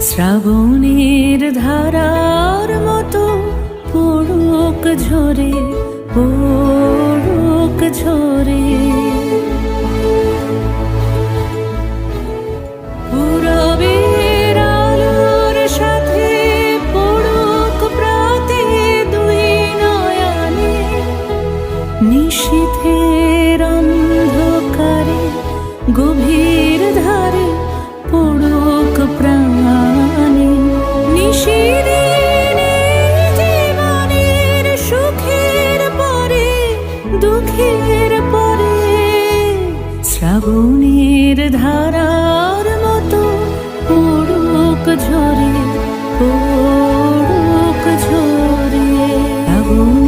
শ্রাবণের ধারার মতো পড়ুক ঝরে পড়ুক ঝরে। নিশীথের অন্ধকারে গভীর ধারে দুঃখের পরে শ্রাবণের ধারার মতো পড়ুক ঝরে পড়ুক ঝরে শ্রাবণ